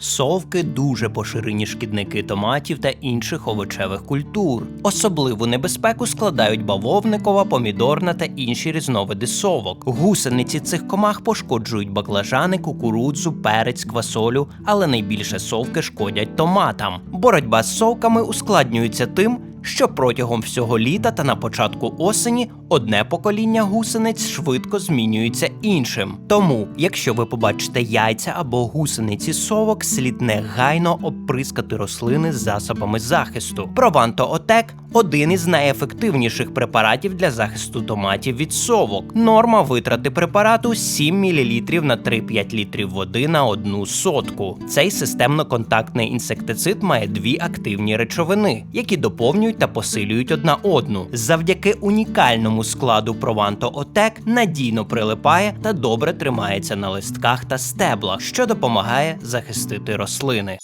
Совки дуже поширені шкідники томатів та інших овочевих культур. Особливу небезпеку складають бавовникова, помідорна та інші різновиди совок. Гусениці цих комах пошкоджують баклажани, кукурудзу, перець, квасолю, але найбільше совки шкодять томатам. Боротьба з совками ускладнюється тим, що протягом всього літа та на початку осені одне покоління гусениць швидко змінюється іншим. Тому, якщо ви побачите яйця або гусениці совок, слід негайно оприскати рослини засобами захисту. Прованто Отек один із найефективніших препаратів для захисту томатів від совок. Норма витрати препарату 7 мл на 3-5 літрів води на одну сотку. Цей системно-контактний інсектицид має дві активні речовини, які доповнюють та посилюють одна одну. Завдяки унікальному складу Прованто Отек надійно прилипає та добре тримається на листках та стеблах, що допомагає захистити рослини.